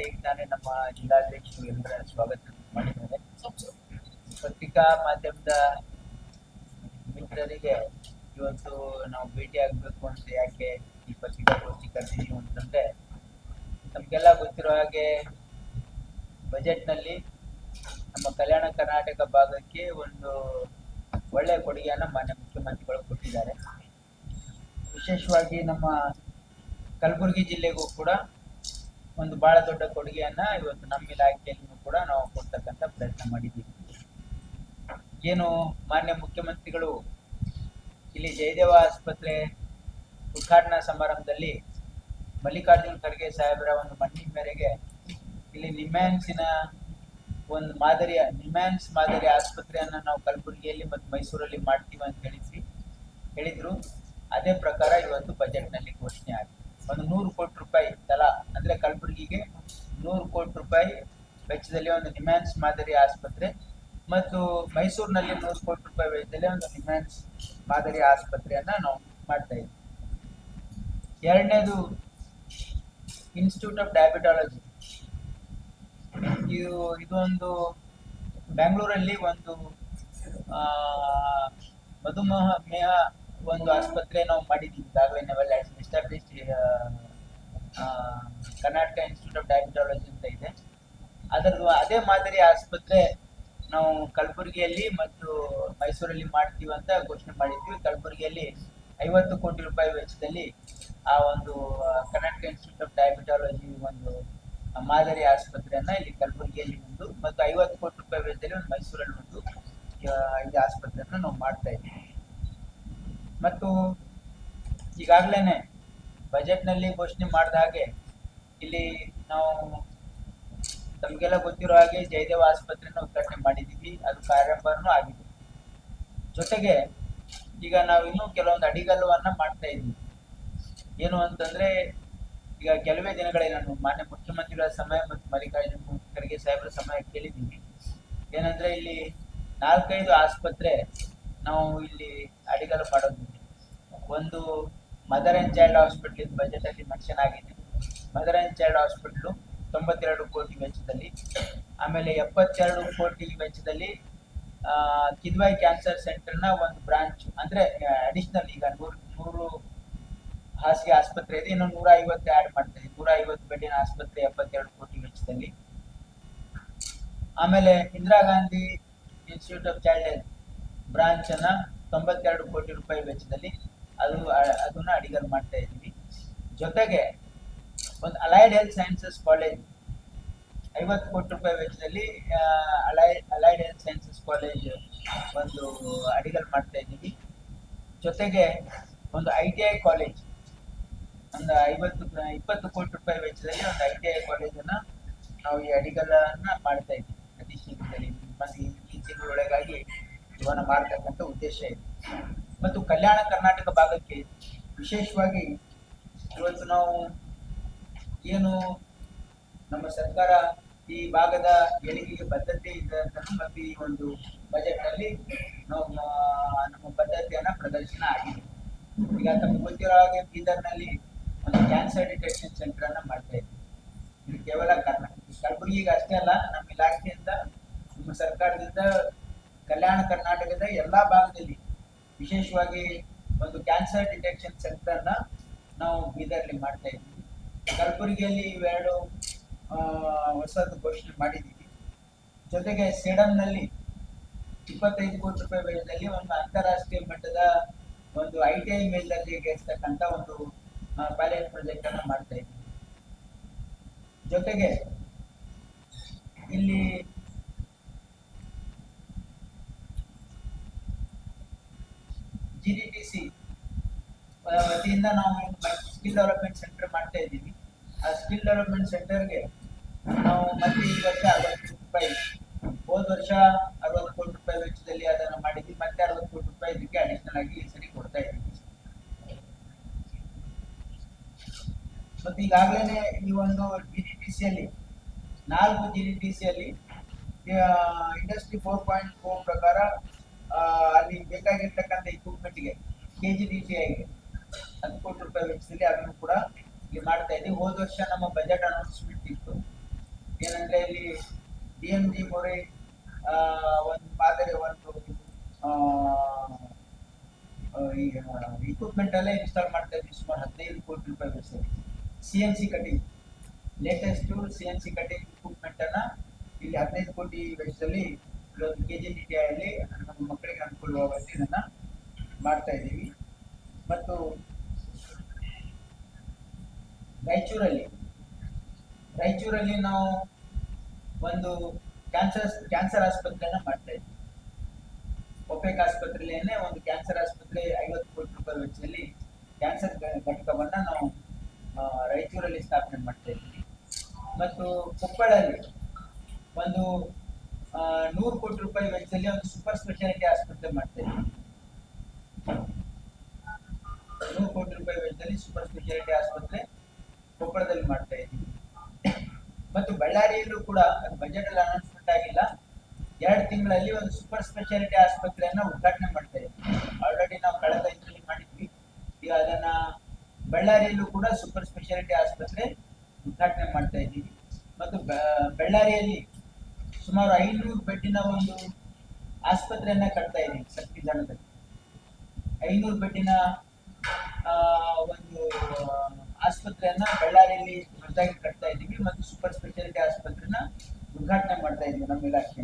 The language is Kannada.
ಈಗ ತಾನೇ ನಮ್ಮ ಜಿಲ್ಲಾಧ್ಯಕ್ಷರು ಎಲ್ಲರ ಸ್ವಾಗತ ಮಾಡಿದ್ದಾರೆ ಪತ್ರಿಕಾ ಮಾಧ್ಯಮದ ಮಿತ್ರರಿಗೆ ಇವತ್ತು ನಾವು ಭೇಟಿ ಆಗಬೇಕು ಅಂತ ಯಾಕೆ ಈ ಪತ್ರಿಕಾಗೋಷ್ಠಿ ಕರೆದಿದ್ದೀವಿ ಅಂತಂದ್ರೆ ನಮಗೆಲ್ಲ ಗೊತ್ತಿರೋ ಹಾಗೆ ಬಜೆಟ್ನಲ್ಲಿ ನಮ್ಮ ಕಲ್ಯಾಣ ಕರ್ನಾಟಕ ಭಾಗಕ್ಕೆ ಒಂದು ಒಳ್ಳೆಯ ಕೊಡುಗೆಯನ್ನು ಮಾನ್ಯ ಮುಖ್ಯಮಂತ್ರಿಗಳು ಕೊಟ್ಟಿದ್ದಾರೆ. ವಿಶೇಷವಾಗಿ ನಮ್ಮ ಕಲಬುರಗಿ ಜಿಲ್ಲೆಗೂ ಕೂಡ ಒಂದು ಬಹಳ ದೊಡ್ಡ ಕೊಡುಗೆಯನ್ನ ಇವತ್ತು ನಮ್ಮ ಇಲಾಖೆಯಲ್ಲೂ ಕೂಡ ನಾವು ಕೊಡ್ತಕ್ಕಂಥ ಪ್ರಯತ್ನ ಮಾಡಿದ್ದೀವಿ. ಏನು ಮಾನ್ಯ ಮುಖ್ಯಮಂತ್ರಿಗಳು ಇಲ್ಲಿ ಜಯದೇವ ಆಸ್ಪತ್ರೆ ಉದ್ಘಾಟನಾ ಸಮಾರಂಭದಲ್ಲಿ ಮಲ್ಲಿಕಾರ್ಜುನ್ ಖರ್ಗೆ ಸಾಹೇಬರ ಒಂದು ಮಣ್ಣಿನ ಮೇರೆಗೆ ಇಲ್ಲಿ ನಿಮ್ಯಾನ್ಸಿನ ಒಂದು ಮಾದರಿಯ, ನಿಮ್ಯಾನ್ಸ್ ಮಾದರಿ ಆಸ್ಪತ್ರೆಯನ್ನ ನಾವು ಕಲಬುರಗಿಯಲ್ಲಿ ಮತ್ತು ಮೈಸೂರಲ್ಲಿ ಮಾಡ್ತೀವಿ ಅಂತ ಹೇಳಿದ್ವಿ, ಹೇಳಿದ್ರು. ಅದೇ ಪ್ರಕಾರ ಇವತ್ತು ಬಜೆಟ್ನಲ್ಲಿ ಘೋಷಣೆ ಆಗಿದೆ. ಒಂದು ನೂರು ಕೋಟಿ ರೂಪಾಯಿ ತಲಾ, ಅಂದ್ರೆ ಕಲಬುರಗಿಗೆ ನೂರು ಕೋಟಿ ರೂಪಾಯಿ ವೆಚ್ಚದಲ್ಲಿ ಒಂದು ನಿಮ್ಯಾನ್ಸ್ ಮಾದರಿ ಆಸ್ಪತ್ರೆ ಮತ್ತು ಮೈಸೂರಿನಲ್ಲಿ ನೂರು ಕೋಟಿ ರೂಪಾಯಿ ವೆಚ್ಚದಲ್ಲಿ ಒಂದು ನಿಮ್ಯಾನ್ಸ್ ಮಾದರಿ ಆಸ್ಪತ್ರೆಯನ್ನ ನಾವು ಮಾಡ್ತಾ ಇದ್ದೀವಿ ಎರಡನೇದು ಇನ್ಸ್ಟಿಟ್ಯೂಟ್ ಆಫ್ ಡಯಾಬಿಟಾಲಜಿ ಇದು, ಇದೊಂದು ಬೆಂಗಳೂರಲ್ಲಿ ಒಂದು ಮಧುಮೇಹ, ಮೇಹ ಒಂದು ಆಸ್ಪತ್ರೆ ನಾವು ಮಾಡಿದ್ದೀವಿ ಈಗಾಗಲೇ ನಾವೆಲ್ಲ establish Karnataka institute of diabetology ಅಂತ ಇದೆ. ಅದರದ್ದು ಅದೇ ಮಾದರಿ ಆಸ್ಪತ್ರೆ ನಾವು ಕಲಬುರಗಿಯಲ್ಲಿ ಮತ್ತು ಮೈಸೂರಲ್ಲಿ ಮಾಡ್ತೀವಿ ಅಂತ ಘೋಷಣೆ ಮಾಡಿದ್ವಿ. ಕಲಬುರಗಿಯಲ್ಲಿ ಐವತ್ತು ಕೋಟಿ ರೂಪಾಯಿ ವೆಚ್ಚದಲ್ಲಿ ಆ ಒಂದು ಕರ್ನಾಟಕ ಇನ್ಸ್ಟಿಟ್ಯೂಟ್ ಆಫ್ ಡಯಾಬಿಟಾಲಜಿ ಒಂದು ಮಾದರಿ ಆಸ್ಪತ್ರೆಯನ್ನ ಇಲ್ಲಿ ಕಲಬುರಗಿಯಲ್ಲಿ ಒಂದು ಮತ್ತು ಐವತ್ತು ಕೋಟಿ ರೂಪಾಯಿ ವೆಚ್ಚದಲ್ಲಿ ಒಂದು ಮೈಸೂರಲ್ಲಿ ಒಂದು ಈ ಆಸ್ಪತ್ರೆಯನ್ನು ನಾವು ಮಾಡ್ತಾ ಇದ್ದೀವಿ. ಮತ್ತು ಈಗಾಗಲೇ ಬಜೆಟ್ನಲ್ಲಿ ಘೋಷಣೆ ಮಾಡಿದ ಹಾಗೆ ಇಲ್ಲಿ ನಾವು ತಮಗೆಲ್ಲ ಗೊತ್ತಿರೋ ಹಾಗೆ ಜಯದೇವ ಆಸ್ಪತ್ರೆಯನ್ನು ಉದ್ಘಾಟನೆ ಮಾಡಿದ್ದೀವಿ. ಅದು ಕಾರ್ಯಾರಂಭನೂ ಆಗಿದೆ. ಜೊತೆಗೆ ಈಗ ನಾವು ಇನ್ನೂ ಕೆಲವೊಂದು ಅಡಿಗಲ್ಲವನ್ನ ಮಾಡ್ತಾ ಇದ್ದೀವಿ. ಏನು ಅಂತಂದ್ರೆ ಈಗ ಕೆಲವೇ ದಿನಗಳೇ ನಾನು ಮಾನ್ಯ ಮುಖ್ಯಮಂತ್ರಿಗಳ ಸಮಯ ಮತ್ತು ಮಲ್ಲಿಕಾರ್ಜುನ ಖರ್ಗೆ ಸಾಹೇಬರ ಸಮಯ ಕೇಳಿದ್ದೀನಿ. ಏನಂದ್ರೆ ಇಲ್ಲಿ ನಾಲ್ಕೈದು ಆಸ್ಪತ್ರೆ ನಾವು ಇಲ್ಲಿ ಅಡಿಗಲ್ಲು ಮಾಡೋದಿದೆ ಒಂದು mother and child hospital budget ಅಲ್ಲಿ ಮೆನ್ಷನ್ ಆಗಿದೆ. ಮದರ್ ಅಂಡ್ ಚೈಲ್ಡ್ ಹಾಸ್ಪಿಟ್ಲು ತೊಂಬತ್ತೆರಡು ಕೋಟಿ ವೆಚ್ಚದಲ್ಲಿ, ಆಮೇಲೆ ಎಪ್ಪತ್ತೆರಡು ಕೋಟಿ ವೆಚ್ಚದಲ್ಲಿ ಕಿದ್ವಾಯ್ ಕ್ಯಾನ್ಸರ್ ಸೆಂಟರ್ನ ಒಂದು ಬ್ರಾಂಚ್ ಅಂದ್ರೆ ಅಡಿಷನಲ್ ಈಗ ನೂರು ನೂರು ಹಾಸಿಗೆ ಆಸ್ಪತ್ರೆ ಇದೆ. ಇನ್ನು ನೂರ ಐವತ್ತು ಆ್ಯಡ್ ಮಾಡ್ತಾ ಇದೆ. ನೂರ ಐವತ್ತು ಬೆಡ್ಡಿನ ಆಸ್ಪತ್ರೆ ಎಪ್ಪತ್ತೆರಡು ಕೋಟಿ ವೆಚ್ಚದಲ್ಲಿ. ಆಮೇಲೆ Indira Gandhi institute of child health branch ಅನ್ನ ತೊಂಬತ್ತೆರಡು ಕೋಟಿ ರೂಪಾಯಿ ವೆಚ್ಚದಲ್ಲಿ ಅದು ಅದನ್ನ ಅಡಿಗಲ್ ಮಾಡ್ತಾ ಇದ್ದೀವಿ ಜೊತೆಗೆ ಒಂದು ಅಲೈಡ್ ಹೆಲ್ತ್ ಸೈನ್ಸಸ್ ಕಾಲೇಜ್ ಐವತ್ತು ಕೋಟಿ ರೂಪಾಯಿ ವೆಚ್ಚದಲ್ಲಿ allied allied health sciences college ಒಂದು ಅಡಿಗಲ್ ಮಾಡ್ತಾ ಇದ್ದೀವಿ. ಜೊತೆಗೆ ಒಂದು ಐ ಟಿ ಐ ಕಾಲೇಜ್ ಒಂದು ಐವತ್ತು, ಇಪ್ಪತ್ತು ಕೋಟಿ ರೂಪಾಯಿ ವೆಚ್ಚದಲ್ಲಿ ಒಂದು ಐ ಟಿ ಐ ಕಾಲೇಜನ್ನ ನಾವು ಈ ಅಡಿಗಲನ್ನ ಮಾಡ್ತಾ ಇದ್ದೀವಿ. ಅತಿ ಶೀಘ್ರದಲ್ಲಿ ಈ ತಿಂಗಳೊಳಗಾಗಿ ಇವನ್ನ ಮಾಡ್ತಕ್ಕಂಥ ಉದ್ದೇಶ ಇದೆ. ಮತ್ತು ಕಲ್ಯಾಣ ಕರ್ನಾಟಕ ಭಾಗಕ್ಕೆ ವಿಶೇಷವಾಗಿ ಇವತ್ತು ನಾವು ಏನು ನಮ್ಮ ಸರ್ಕಾರ ಈ ಭಾಗದ ಏಳಿಗೆಗೆ ಬದ್ಧತೆ ಇದೆ ಮತ್ತು ಈ ಒಂದು ಬಜೆಟ್ ಅಲ್ಲಿ ನಾವು ನಮ್ಮ ಬದ್ಧತೆಯನ್ನ ಪ್ರದರ್ಶನ ಆಗಿದೆ. ಈಗ ತಮಗೆ ಗೊತ್ತಿರೋ ಹಾಗೆ ಬೀದರ್ನಲ್ಲಿ ಒಂದು ಕ್ಯಾನ್ಸರ್ ಡಿಟೆಕ್ಷನ್ ಸೆಂಟರ್ ಅನ್ನ ಮಾಡ್ತಾ ಇದ್ದೀವಿ. ಇದು ಕೇವಲ ಕರ್ನಾಟಕ ಕಲಬುರಗಿಗೆ ಅಷ್ಟೇ ಅಲ್ಲ, ನಮ್ಮ ಇಲಾಖೆಯಿಂದ, ನಮ್ಮ ಸರ್ಕಾರದಿಂದ, ಕಲ್ಯಾಣ ಕರ್ನಾಟಕದ ಎಲ್ಲಾ ಭಾಗದಲ್ಲಿ ವಿಶೇಷವಾಗಿ ಒಂದು ಕ್ಯಾನ್ಸರ್ ಡಿಟೆಕ್ಷನ್ ಸೆಂಟರ್ನ ನಾವು ಬೀದರ್ಲಿ ಮಾಡ್ತಾ ಇದ್ವಿ ಕಲಬುರಗಿಯಲ್ಲಿ ಇವೆರಡು ಹೊಸದು ಘೋಷಣೆ ಮಾಡಿದ್ದೀವಿ. ಜೊತೆಗೆ ಸೇಡಂನಲ್ಲಿ ಇಪ್ಪತ್ತೈದು ಕೋಟಿ ರೂಪಾಯಿ ವೆಚ್ಚದಲ್ಲಿ ಒಂದು ಅಂತಾರಾಷ್ಟ್ರೀಯ ಮಟ್ಟದ ಒಂದು ಐ ಟಿ ಐ ಮೇಲ್ದರ್ಜೆಗೆ ಒಂದು ಪೈಲಟ್ ಪ್ರಾಜೆಕ್ಟ್ ಅನ್ನ ಮಾಡ್ತಾ ಇದ್ದೀವಿ. ಜೊತೆಗೆ ಇಲ್ಲಿ ಜಿ ಡಿ ವತಿಯಿಂದ ನಾವು ಸ್ಕಿಲ್ ಡೆವಲಪ್ಮೆಂಟ್ ಸೆಂಟರ್ ಮಾಡ್ತಾ ಇದ್ದೀವಿ. ಆ ಸ್ಕಿಲ್ ಡೆವಲಪ್ಮೆಂಟ್ ಸೆಂಟರ್ಗೆ ನಾವು ಮತ್ತೆ ಈ ವರ್ಷ ಅರವತ್ತು ರೂಪಾಯಿ, ಹೋದ ವರ್ಷ ಅರವತ್ತು ಕೋಟಿ ರೂಪಾಯಿ ವೆಚ್ಚದಲ್ಲಿ ಅದನ್ನು ಮಾಡಿದ್ವಿ. ಮತ್ತೆ ಅರವತ್ತು ಕೋಟಿ ರೂಪಾಯಿ ಇದಕ್ಕೆ ಅಡಿಷನಲ್ ಆಗಿ ಈ ಸರಿ ಕೊಡ್ತಾ ಇದ್ದೀವಿ. ಮತ್ತೆ ಈಗಾಗಲೇ ಈ ಒಂದು ಜಿ ಡಿ ಟಿ ಸಿಯಲ್ಲಿ ನಾಲ್ಕು ಜಿ ಡಿ ಟಿ ಸಿಯಲ್ಲಿ ಇಂಡಸ್ಟ್ರಿ ಫೋರ್ ಪಾಯಿಂಟ್ ಫೋರ್ ಪ್ರಕಾರ ಅಲ್ಲಿ ಬೇಕಾಗಿರ್ತಕ್ಕಂಥ ಇಕ್ವಿಪ್ಮೆಂಟ್ಗೆ ಕೆ ಜಿ ಡಿ ಟಿ ಐಗೆ ಹತ್ತು ಕೋಟಿ ರೂಪಾಯಿ ವೆಚ್ಚದಲ್ಲಿ ಅದನ್ನು ಕೂಡ ಇಲ್ಲಿ ಮಾಡ್ತಾ ಇದ್ದೀವಿ ಹೋದ ವರ್ಷ ನಮ್ಮ ಬಜೆಟ್ ಅನೌನ್ಸ್ಮೆಂಟ್ ಇತ್ತು. ಏನಂದ್ರೆ ಇಲ್ಲಿ ಡಿ ಎಂ ಜಿ ಮೊರೆ ಒಂದು ಮಾದರಿ, ಒಂದು ಇಕ್ವಿಪ್ಮೆಂಟ್ ಅಲ್ಲೇ ಇನ್ಸ್ಟಾಲ್ ಮಾಡ್ತಾ ಇದ್ವಿ ಸುಮಾರು ಹದಿನೈದು ಕೋಟಿ ರೂಪಾಯಿ ವೆಚ್ಚದಲ್ಲಿ. C N C cutting latest C N C cutting equipment ಅನ್ನ ಇಲ್ಲಿ ಹದಿನೈದು ಕೋಟಿ ವೆಚ್ಚದಲ್ಲಿ ಒಂದು ಕೆ ಜಿ ಟಿ ನಮ್ಮ ಮಕ್ಕಳಿಗೆ ಅನುಕೂಲವಾಗುತ್ತೆ ಇದನ್ನು ಮಾಡ್ತಾ ಇದ್ದೀವಿ. ಮತ್ತು ರಾಯಚೂರಲ್ಲಿ ರಾಯಚೂರಲ್ಲಿ ನಾವು ಒಂದು ಕ್ಯಾನ್ಸರ್ ಕ್ಯಾನ್ಸರ್ ಆಸ್ಪತ್ರೆಯನ್ನು ಮಾಡ್ತಾ ಇದ್ವಿ. ಒಪೆಕ್ ಆಸ್ಪತ್ರೆಯಲ್ಲೇ ಒಂದು ಕ್ಯಾನ್ಸರ್ ಆಸ್ಪತ್ರೆ ಐವತ್ತು ಕೋಟಿ ರೂಪಾಯಿ ವೆಚ್ಚದಲ್ಲಿ ಕ್ಯಾನ್ಸರ್ ಘಟಕವನ್ನು ನಾವು ರಾಯಚೂರಲ್ಲಿ ಸ್ಥಾಪನೆ ಮಾಡ್ತಾ ಇದ್ದೀವಿ ಮತ್ತು ಕೊಪ್ಪಳಲ್ಲಿ ಒಂದು ಆ, ನೂರು ಕೋಟಿ ರೂಪಾಯಿ ವೆಚ್ಚದಲ್ಲಿ ಒಂದು ಸ್ಪೆಷಾಲಿಟಿ ಆಸ್ಪತ್ರೆ ಮಾಡ್ತಾ ಇದ್ದೀವಿ ನೂರು ಕೋಟಿ ರೂಪಾಯಿ ವೆಚ್ಚದಲ್ಲಿ ಸೂಪರ್ ಸ್ಪೆಷಾಲಿಟಿ ಆಸ್ಪತ್ರೆ ಕೊಪ್ಪಳದಲ್ಲಿ ಮಾಡ್ತಾ ಇದ್ದೀವಿ ಮತ್ತು ಬಳ್ಳಾರಿಯಲ್ಲೂ ಕೂಡ ಅದು ಬಜೆಟ್ ಅಲ್ಲಿ ಅನೌನ್ಸ್ಮೆಂಟ್ ಆಗಿಲ್ಲ. ಎರಡು ತಿಂಗಳಲ್ಲಿ ಒಂದು ಸೂಪರ್ ಸ್ಪೆಷಾಲಿಟಿ ಆಸ್ಪತ್ರೆಯನ್ನ ಉದ್ಘಾಟನೆ ಮಾಡ್ತಾ ಇದ್ದೀವಿ ಆಲ್ರೆಡಿ ನಾವು ಕಳೆದ ಇದರಲ್ಲಿ ಮಾಡಿದ್ವಿ. ಈಗ ಅದನ್ನ ಬಳ್ಳಾರಿಯಲ್ಲೂ ಕೂಡ ಸೂಪರ್ ಸ್ಪೆಷಾಲಿಟಿ ಆಸ್ಪತ್ರೆ ಉದ್ಘಾಟನೆ ಮಾಡ್ತಾ ಇದ್ದೀವಿ ಮತ್ತು ಬಳ್ಳಾರಿಯಲ್ಲಿ ಸುಮಾರು ಐನೂರು ಬೆಡ್ಡಿನ ಒಂದು ಆಸ್ಪತ್ರೆಯನ್ನ ಕಟ್ತಾ ಇದ್ದೀವಿ ಸಕ್ತಿಧಾನದಲ್ಲಿ ಐನೂರು ಬೆಡ್ಡಿನ ಒಂದು ಆಸ್ಪತ್ರೆಯನ್ನ ಬಳ್ಳಾರಿಯಲ್ಲಿ ಹೊಸದಾಗಿ ಕಟ್ತಾ ಇದ್ದೀವಿ ಮತ್ತು ಸೂಪರ್ ಸ್ಪೆಷಾಲಿಟಿ ಆಸ್ಪತ್ರೆನ ಉದ್ಘಾಟನೆ ಮಾಡ್ತಾ ಇದ್ದೀವಿ ನಮ್ಮ ಇಲಾಖೆಯಿಂದ